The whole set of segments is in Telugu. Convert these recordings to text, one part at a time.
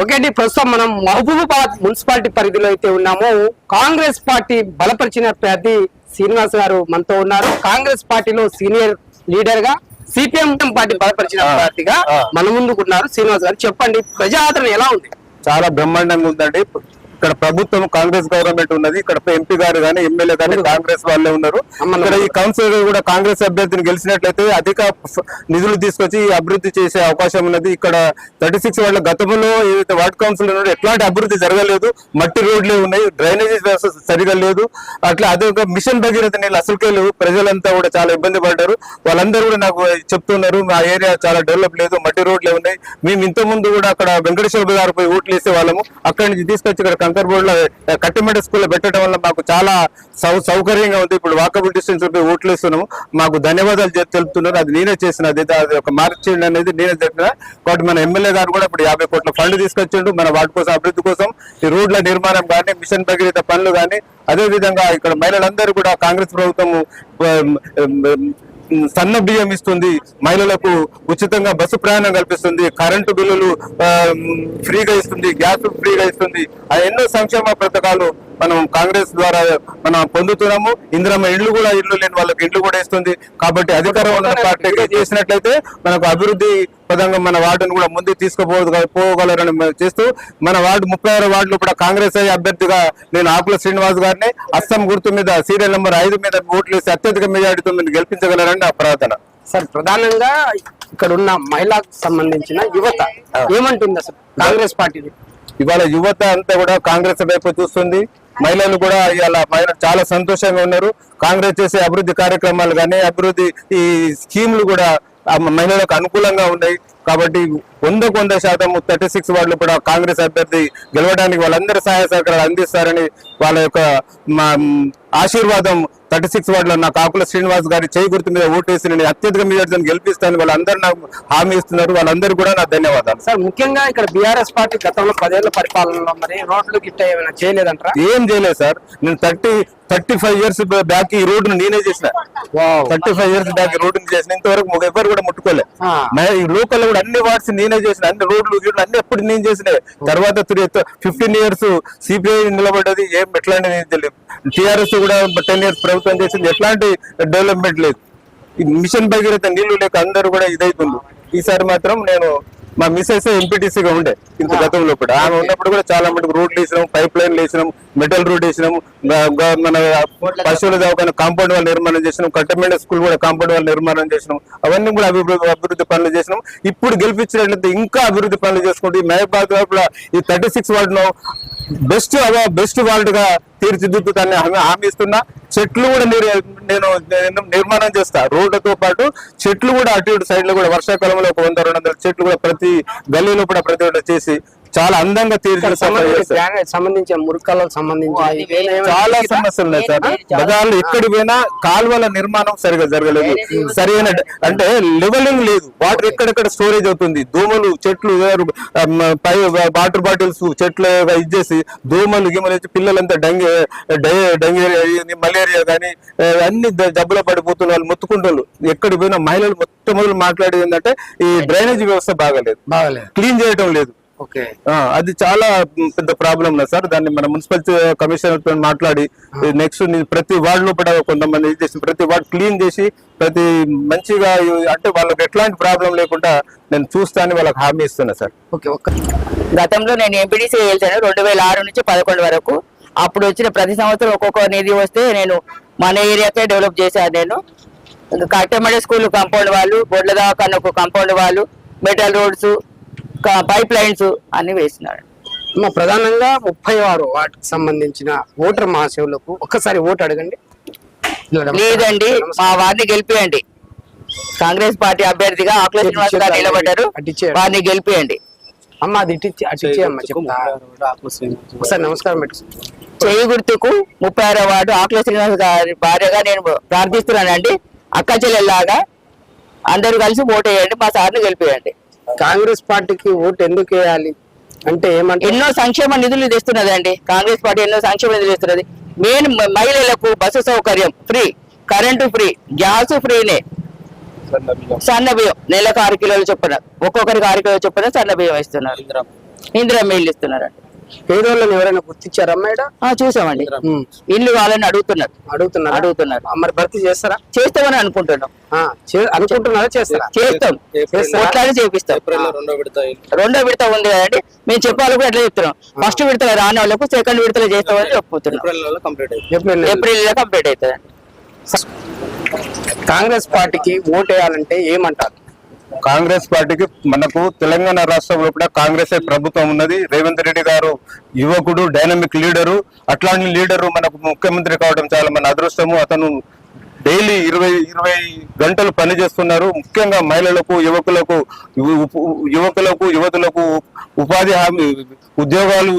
ఓకే అండి ప్రస్తుతం మనం మహబూబాబాద్ మున్సిపాలిటీ పరిధిలో అయితే ఉన్నామో. కాంగ్రెస్ పార్టీ బలపరిచిన అభ్యర్థి శ్రీనివాస్ గారు మనతో ఉన్నారు. కాంగ్రెస్ పార్టీలో సీనియర్ లీడర్గా సిపిఎం పార్టీ బలపరిచిన అభ్యర్థిగా ఆ. మన ముందుకు ఉన్నారు శ్రీనివాస్ గారు. చెప్పండి ప్రజా ఆదరణ ఎలా ఉంది? చాలా బ్రహ్మాండంగా ఉందండి. ఇక్కడ ప్రభుత్వం కాంగ్రెస్ గవర్నమెంట్ ఉన్నది. ఇక్కడ ఎంపీ గారు కానీ ఎమ్మెల్యే కానీ కాంగ్రెస్ వాళ్ళే ఉన్నారు. ఇక్కడ ఈ కౌన్సిలర్ కూడా కాంగ్రెస్ అభ్యర్థిని గెలిచినట్లయితే అధిక నిధులు తీసుకొచ్చి అభివృద్ధి చేసే అవకాశం ఉన్నది. ఇక్కడ థర్టీ సిక్స్ వాళ్ళ గతంలో ఏదైతే వార్డ్ కౌన్సిల్ ఉన్నారో ఎట్లాంటి అభివృద్ధి జరగలేదు. మట్టి రోడ్లే ఉన్నాయి. డ్రైనేజీ వ్యవస్థ సరిగా లేదు. అట్లా అదే ఒక మిషన్ భగీరథ నీళ్ళు అసలుకే లేవు. ప్రజలంతా కూడా చాలా ఇబ్బంది పడ్డారు. వాళ్ళందరూ కూడా నాకు చెప్తున్నారు మా ఏరియా చాలా డెవలప్ లేదు. మట్టి రోడ్లే ఉన్నాయి. మేము ఇంత ముందు కూడా అక్కడ వెంకటేశ్వర గారు పోయి ఓట్లు వేసే వాళ్ళము అక్కడి నుంచి తీసుకొచ్చి ఇక్కడ కంకర్బోర్డ్లో కట్టిమెడ స్కూల్లో పెట్టడం వల్ల మాకు చాలా సౌ సౌకర్యంగా ఉంది. ఇప్పుడు వాకబుల్ డిస్టెన్స్ ఉంటే ఓట్లు ఇస్తున్నాము మాకు ధన్యవాదాలు తెలుపుతున్నారు. అది నేనే చేసిన అది ఒక మార్చి అనేది నేనే చెప్పిన. కాబట్టి మన ఎమ్మెల్యే గారు కూడా ఇప్పుడు యాభై కోట్ల ఫండ్ తీసుకొచ్చిండు. మన వాటి కోసం అభివృద్ధి కోసం ఈ రోడ్ల నిర్మాణం కానీ మిషన్ భగీరథ పనులు కానీ అదే విధంగా ఇక్కడ మహిళలందరూ కూడా కాంగ్రెస్ ప్రభుత్వం సన్న బియ్యం ఇస్తుంది మహిళలకు ఉచితంగా బస్సు ప్రయాణం కల్పిస్తుంది కరెంటు బిల్లులు ఫ్రీగా ఇస్తుంది గ్యాస్ ఫ్రీగా ఇస్తుంది. ఆ ఎన్నో సంక్షేమ పథకాలు మనం కాంగ్రెస్ ద్వారా మనం పొందుతున్నాము. ఇందిరమ్మ ఇండ్లు కూడా ఇల్లు లేని వాళ్ళకి ఇండ్లు కూడా ఇస్తుంది. కాబట్టి అధికారం ఉన్న పార్టీకి చేసినట్లయితే మనకు అభివృద్ధి పదంగా మన వార్డును కూడా ముందుకు తీసుకుపో పోగలరని చేస్తూ మన వార్డు ముప్పై ఆరు వార్డులో కూడా కాంగ్రెస్ అభ్యర్థిగా నేను ఆకుల శ్రీనివాస్ గారిని అస్సాం గుర్తు మీద సీరియల్ నెంబర్ ఐదు మీద ఓట్లు వేసి అత్యధిక మెజారిటీతో మీరు గెలిపించగలరని నా ప్రార్థన. సార్ ప్రధానంగా ఇక్కడ ఉన్న మహిళకు సంబంధించిన యువత ఏమంటుంది అసలు కాంగ్రెస్ పార్టీని ఇవాళ యువత అంతా కూడా కాంగ్రెస్ వైపు చూస్తుంది. మహిళలు కూడా ఇవాళ మహిళలు చాలా సంతోషంగా ఉన్నారు. కాంగ్రెస్ చేసే అభివృద్ధి కార్యక్రమాలు కానీ అభివృద్ధి ఈ స్కీములు కూడా మహిళలకు అనుకూలంగా ఉన్నాయి. కాబట్టి వందకు వంద శాతం థర్టీ సిక్స్ వాళ్ళు కూడా కాంగ్రెస్ అభ్యర్థి గెలవడానికి వాళ్ళందరి సహాయ సహకారాలు అందిస్తారని వాళ్ళ యొక్క ఆశీర్వాదం థర్టీ సిక్స్ వార్డులో నా కాకుల శ్రీనివాస్ గారి చేయి గుర్తు మీద ఓటేసి నేను అత్యధిక మెజార్టీని గెలిపిస్తాను వాళ్ళందరూ నాకు హామీ ఇస్తున్నారు. వాళ్ళందరూ కూడా నా ధన్యవాదాలు. సార్ ముఖ్యంగా ఇక్కడ బీఆర్ఎస్ పార్టీ గతంలో పదేళ్ళ పరిపాలనలో మరి రోడ్లు గిట్ట ఏమైనా చేయలేదంటారా? ఏం చేయలేదు సార్. నేను thirty thirty five years back ఈ రోడ్డు నేనే చేసిన. థర్టీ ఫైవ్ ఇయర్స్ బ్యాక్ ఈ రోడ్డు చేసిన. ఇంతవరకు ఎవరు కూడా ముట్టుకోలే. ఈ లోకల్ కూడా అన్ని వార్డ్స్ నేనే చేసిన. అన్ని రోడ్లు గీడ్లు అన్ని ఎప్పుడు నేను చేసిన. తర్వాత ఫిఫ్టీన్ ఇయర్స్ సిపిఐ నిలబడ్డది. ఏం ఎట్లాంటి తెలియదు టిఆర్ఎస్ కూడా టెన్ ఇయర్స్ ప్రభుత్వం చేసింది. ఎట్లాంటి డెవలప్మెంట్ లేదు. ఈ మిషన్ భగీరథ నీళ్ళు లేక అందరూ కూడా ఇదైతుంది ఈసారి మాత్రం నేను మా మిస్సెస్ ఎంపీటీసీగా ఉండే ఇంత గతంలో కూడా. ఆమె ఉన్నప్పుడు కూడా చాలా మటుకు రోడ్లు వేసినాం పైప్ లైన్లు వేసినాం మెటల్ రోడ్ వేసినాం మన పశువుల దవాఖాన కాంపౌండ్ వాళ్ళు నిర్మాణం చేసినాం కట్టమెండ స్కూల్ కూడా కాంపౌండ్ వాళ్ళు నిర్మాణం చేసినాం అవన్నీ కూడా అభివృద్ధి అభివృద్ధి పనులు చేసినాం. ఇప్పుడు గెలిపించినట్లయితే ఇంకా అభివృద్ధి పనులు చేసుకుంటూ ఈ మహబాద్ ఈ థర్టీ సిక్స్ వార్డులో బెస్ట్ బెస్ట్ వార్డ్గా తీర్చిదిద్దుతాన్ని హామీ ఇస్తున్నా. చెట్లు కూడా నిర్- నేను నిర్మాణం చేస్తా. రోడ్లతో పాటు చెట్లు కూడా అటు ఇటు సైడ్లో కూడా వర్షాకాలంలో ఒక వంద రెండు వందల చెట్లు కూడా ప్రతి గల్లీలో కూడా ప్రతి ఒక్కటి చేసి చాలా అందంగా సంబంధించిన మురుకాలకు సంబంధించి చాలా సమస్యలు ఉన్నాయి సార్. బజార్లో ఎక్కడి పోయినా కాలువల నిర్మాణం సరిగా జరగలేదు. సరైన అంటే లెవెలింగ్ లేదు. వాటర్ ఎక్కడెక్కడ స్టోరేజ్ అవుతుంది? దోమలు చెట్లు పై వాటర్ బాటిల్స్ చెట్లు ఇచ్చేసి దోమలు గిమలు వచ్చి పిల్లలంతా డెంగ్యూ డెంగ్యూరియా మలేరియా కానీ అన్ని జబ్బులో పడిపోతున్న వాళ్ళు మొత్తుకుంటారు ఎక్కడికి పోయినా మహిళలు మొత్తం మొదలు మాట్లాడేది ఏంటంటే ఈ డ్రైనేజ్ వ్యవస్థ బాగాలేదు. బాగలేదు. క్లీన్ చేయటం లేదు. అది చాలా పెద్ద ప్రాబ్లం ఉంది సార్. దాన్ని మన మున్సిపల్ కమిషనర్తో మాట్లాడి నెక్స్ట్ ప్రతి వార్డ్లో కూడా కొంతమంది ఇది చేసి ప్రతి వార్డ్ క్లీన్ చేసి ప్రతి మంచిగా అంటే వాళ్ళకి ఎట్లాంటి ప్రాబ్లం లేకుండా నేను చూస్తానని వాళ్ళకి హామీ ఇస్తున్నా సార్. గతంలో నేను ఎంపీడీసీ గెలిచాను రెండు వేల ఆరు నుంచి పదకొండు వరకు. అప్పుడు వచ్చిన ప్రతి సంవత్సరం ఒక్కొక్క నిధి వస్తే నేను మన ఏరియాకే డెవలప్ చేశాను నేను. కట్టెమడి స్కూల్ కాంపౌండ్ వాళ్ళు బొడ్ల దవాఖాన ఒక కాంపౌండ్ వాళ్ళు మెటల్ రోడ్స్ పైప్ లైన్స్ అన్ని వేసినాడు మా ప్రధానంగా ముప్పై ఆరు వాటికి సంబంధించిన ఓటర్ మహాశివులకు ఒక్కసారి ఓటు అడగండి. లేదండి మా వారిని గెలిపియండి. కాంగ్రెస్ పార్టీ అభ్యర్థిగా ఆకుల శ్రీనివాస్ గారు నిలబడ్డారు. వారిని గెలిపియండి. అమ్మ అది ఒకసారి నమస్కారం పెట్టు. చేయి గుర్తుకు ముప్పై ఆరో వార్డు ఆకుల శ్రీనివాస్ గారి భార్యగా నేను ప్రార్థిస్తున్నానండి. అక్క చెల్లెల్లాగా అందరూ కలిసి ఓటు వేయండి మా సార్ని గెలిపియండి. కాంగ్రెస్ పార్టీకి ఓటు ఎందుకు వేయాలి? అంటే ఏమంటే ఎన్నో సంక్షేమ నిధులు తెస్తున్నదండి కాంగ్రెస్ పార్టీ ఎన్నో సంక్షేమ నిధులు తెస్తున్నది. మెయిన్ మహిళలకు బస్సు సౌకర్యం ఫ్రీ కరెంటు ఫ్రీ గ్యాస్ ఫ్రీనే. సన్న బియ్యం. నెలకు ఆరు కిలోలు చొప్పున. ఒక్కొక్కరికి ఆరు కిలోలు చొప్పున సన్న బియ్యం ఇస్తున్నారు. ఇందిరా ఇల్లు ఇస్తున్నారండి. పేదోళ్ళని ఎవరైనా గుర్తించారా మేడం ఆ, చూసామండి. ఇల్లు వాళ్ళని అడుగుతున్నారు. అడుగుతున్నారు? అడుగుతున్నారు. మరి భర్తీ చేస్తారా? చేస్తామని అనుకుంటున్నాం. అనుకుంటున్నారా? చేస్తారా? చేస్తాం? కొట్లాడి చేపిస్తాం. రెండో విడత ఉంది కదండి. మేము చెప్పాలి కూడా ఎట్లా చెప్తున్నాం. ఫస్ట్ విడతలో రాని వాళ్ళకు సెకండ్ విడతలో చేస్తామని చెప్పుతున్నాం ఏప్రిల్ నెల. ఏప్రిల్లో కంప్లీట్ అవుతుంది కాంగ్రెస్ పార్టీకి ఓటేయాలంటే ఏమంటారు? కాంగ్రెస్ పార్టీకి మనకు తెలంగాణ రాష్ట్రంలో కూడా కాంగ్రెస్ ప్రభుత్వం ఉన్నది. రేవంత్ రెడ్డి గారు యువకుడు డైనమిక్ లీడరు అట్లాంటి లీడరు మనకు ముఖ్యమంత్రి కావడం చాలా మన అదృష్టము. అతను డైలీ ఇరవై ఇరవై గంటలు పని చేస్తున్నారు. ముఖ్యంగా మహిళలకు యువకులకు యువకులకు యువతులకు ఉపాధి హామీ ఉద్యోగాలు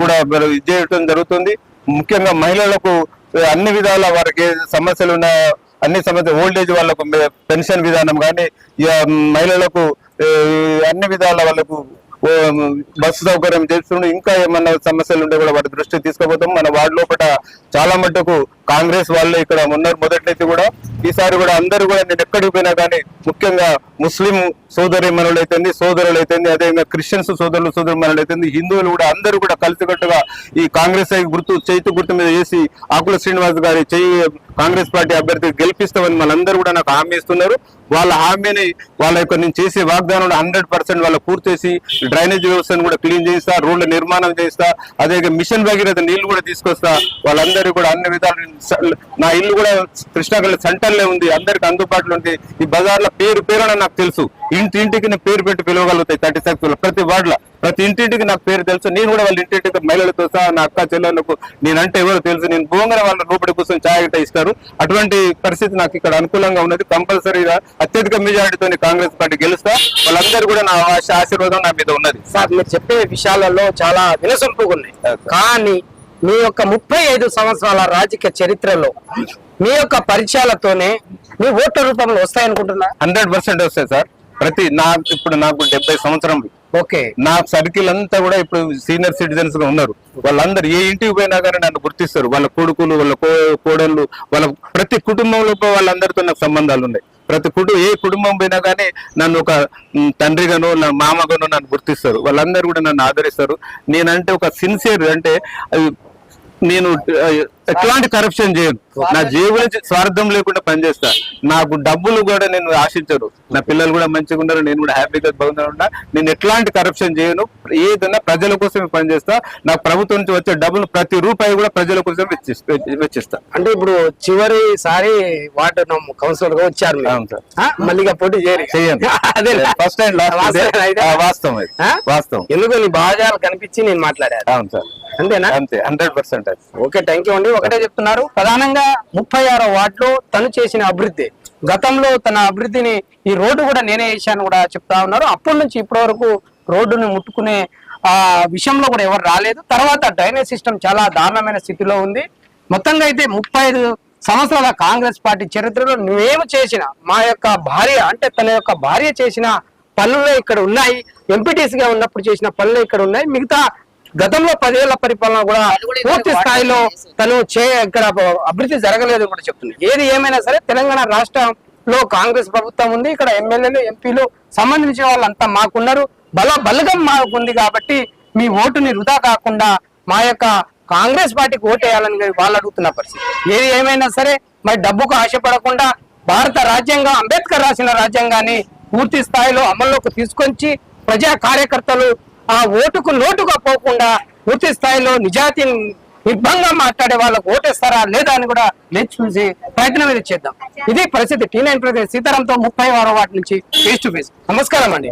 కూడా ఇది చేయడం జరుగుతుంది. ముఖ్యంగా మహిళలకు అన్ని విధాల వారికి సమస్యలు ఉన్న అన్ని సమస్య ఓల్డేజ్ వాళ్ళకు పెన్షన్ విధానం కానీ మహిళలకు అన్ని విధాల వాళ్ళకు బస్సు సౌకర్యం చేస్తుండే. ఇంకా ఏమన్నా సమస్యలు ఉంటే కూడా వాటి దృష్టి తీసుకుపోతాం. మన వార్డు లోపల చాలా మట్టుకు కాంగ్రెస్ వాళ్ళు ఇక్కడ ఉన్నారు మొదట్లయితే కూడా ఈసారి కూడా అందరూ కూడా నేను ఎక్కడికి పోయినా కానీ ముఖ్యంగా ముస్లిం సోదరి మనలైతుంది సోదరులు అయితుంది అదేవిధంగా క్రిస్టియన్స్ సోదరులు సోదరు మనలైతుంది హిందువులు కూడా అందరూ కూడా కలిసికట్టుగా ఈ కాంగ్రెస్ గుర్తు చేతు గుర్తు మీద వేసి ఆకుల శ్రీనివాస్ గారి చేయి కాంగ్రెస్ పార్టీ అభ్యర్థి గెలిపిస్తామని మనందరూ కూడా నాకు హామీ ఇస్తున్నారు. వాళ్ళ హామీని వాళ్ళ యొక్క నేను చేసే వాగ్దానం హండ్రెడ్ పర్సెంట్ వాళ్ళ పూర్తి చేసి డ్రైనేజ్ వ్యవస్థను కూడా క్లీన్ చేస్తా రోడ్ల నిర్మాణం చేస్తా అదే మిషన్ భగీరథ నీళ్ళు కూడా తీసుకొస్తా వాళ్ళందరూ కూడా అన్ని విధాలు నా ఇల్లు కూడా కృష్ణాగల సెంటర్లే ఉంది. అందరికి అందుబాటులో ఉంది. ఈ బజార్ల పేరు పేరున నాకు తెలుసు. ఇంటి ఇంటికి నేను పేరు పెట్టి పిలవగలుగుతాయి థర్టీ సెక్స్ ప్రతి వార్డులో ప్రతి ఇంటింటికి నాకు పేరు తెలుసు. నేను కూడా వాళ్ళ ఇంటింటికి మహిళలతో సహా నా అక్క చెల్లెళ్ళకు నేనంటే ఎవరో తెలుసు. నేను భూంగన వాళ్ళ రూపడి కోసం ఛాయ్ ఇస్తారు. అటువంటి పరిస్థితి నాకు ఇక్కడ అనుకూలంగా ఉన్నది. కంపల్సరీగా అత్యధిక మెజారిటీతో కాంగ్రెస్ పార్టీ గెలుస్తా. వాళ్ళందరూ కూడా నా ఆశ ఆశీర్వాదం నా మీద ఉన్నది. సార్ మీరు చెప్పే విషయాలలో చాలా వినసొంపుగా ఉన్నాయి. కానీ మీ యొక్క ముప్పై ఐదు సంవత్సరాల రాజకీయ చరిత్రలో మీ యొక్క పరిచయాలతోనే మీ ఓట్ల రూపంలో వస్తాయనుకుంటున్నా హండ్రెడ్ పర్సెంట్ వస్తాయి సార్. ప్రతి నాకు ఇప్పుడు నాకు డెబ్బై సంవత్సరం. ఓకే. నా సర్కిల్ అంతా కూడా ఇప్పుడు సీనియర్ సిటిజన్స్గా ఉన్నారు. వాళ్ళందరూ ఏ ఇంటికి పోయినా కానీ నన్ను గుర్తిస్తారు. వాళ్ళ కొడుకులు వాళ్ళ కోడళ్ళు వాళ్ళ ప్రతి కుటుంబంలో వాళ్ళందరితో నాకు సంబంధాలు ఉన్నాయి. ప్రతి కుటుంబం ఏ కుటుంబం పోయినా కానీ నన్ను ఒక తండ్రిగానో నా మామగానో నన్ను గుర్తిస్తారు. వాళ్ళందరూ కూడా నన్ను ఆదరిస్తారు. నేనంటే ఒక సిన్సియర్ అంటే నేను ఎట్లాంటి కరప్షన్ చేయను నా జేబు నుంచి స్వార్థం లేకుండా పనిచేస్తా. నాకు డబ్బులు కూడా నేను ఆశించను. నా పిల్లలు కూడా మంచిగా ఉన్నారు నేను కూడా హ్యాపీగా బాగున్నా ఉన్నా. నేను ఎట్లాంటి కరప్షన్ చేయను. ఏదైనా ప్రజల కోసమే పనిచేస్తా. నాకు ప్రభుత్వం నుంచి వచ్చే డబ్బులు ప్రతి రూపాయి కూడా ప్రజల కోసం వెచ్చిస్తా అంటే ఇప్పుడు చివరిసారి వార్డు కౌన్సిలర్గా వచ్చారు? మళ్ళీగా పోటీ ఫస్ట్ టైం వాస్తవం? వాస్తవం ఎందుకు నీ కనిపించి నేను మాట్లాడాను. సార్. అంతేనా? అంతే. Hundred percent. Okay thank you అండి. ఒకటే చెప్తున్నారు. ప్రధానంగా ముప్పై ఆరో వార్డులో తను చేసిన అభివృద్ధి. గతంలో తన అభివృద్ధిని ఈ రోడ్డు కూడా నేనే వేసాను కూడా చెప్తా ఉన్నారు. అప్పటి నుంచి ఇప్పటి వరకు రోడ్డును ముట్టుకునే ఆ విషయంలో కూడా ఎవరు రాలేదు. తర్వాత డ్రైనేజ్ సిస్టమ్ చాలా దారుణమైన స్థితిలో ఉంది. మొత్తంగా అయితే ముప్పై ఐదు సంవత్సరాల కాంగ్రెస్ పార్టీ చరిత్రలో నువ్వేమి చేసిన మా యొక్క భార్య అంటే తన యొక్క భార్య చేసిన పనులే ఇక్కడ ఉన్నాయి. ఎంపీటీసీగా ఉన్నప్పుడు చేసిన పనులే ఇక్కడ ఉన్నాయి. మిగతా గతంలో పదేళ్ళ పరిపాలన కూడా పూర్తి స్థాయిలో తను చే ఇక్కడ అభివృద్ధి జరగలేదు కూడా చెప్తుంది. ఏది ఏమైనా సరే తెలంగాణ రాష్ట్రంలో కాంగ్రెస్ ప్రభుత్వం ఉంది ఇక్కడ ఎమ్మెల్యేలు ఎంపీలు సంబంధించిన వాళ్ళంతా మాకున్నారు. బల బలగం మాకుంది కాబట్టి మీ ఓటుని వృధా కాకుండా మా యొక్క కాంగ్రెస్ పార్టీకి ఓటేయాలని వాళ్ళు అడుగుతున్న పరిస్థితి. ఏది ఏమైనా సరే మరి డబ్బుకు ఆశపడకుండా భారత రాజ్యాంగం అంబేద్కర్ రాసిన రాజ్యాంగాన్ని పూర్తి స్థాయిలో అమల్లోకి తీసుకొచ్చి ప్రజా కార్యకర్తలు ఆ ఓటుకు లోటుగా పోకుండా పూర్తి స్థాయిలో నిజాతి నిర్భంగా మాట్లాడే వాళ్ళకు ఓటేస్తారా లేదా అని కూడా లేచి చూసి ప్రయత్నం ఇది చేద్దాం. ఇది పరిస్థితి టీ నైన్ ప్రదేశ్ సీతారాంతో ముప్పై వారం వాటి నుంచి ఫేస్ టు ఫేస్ నమస్కారం అండి.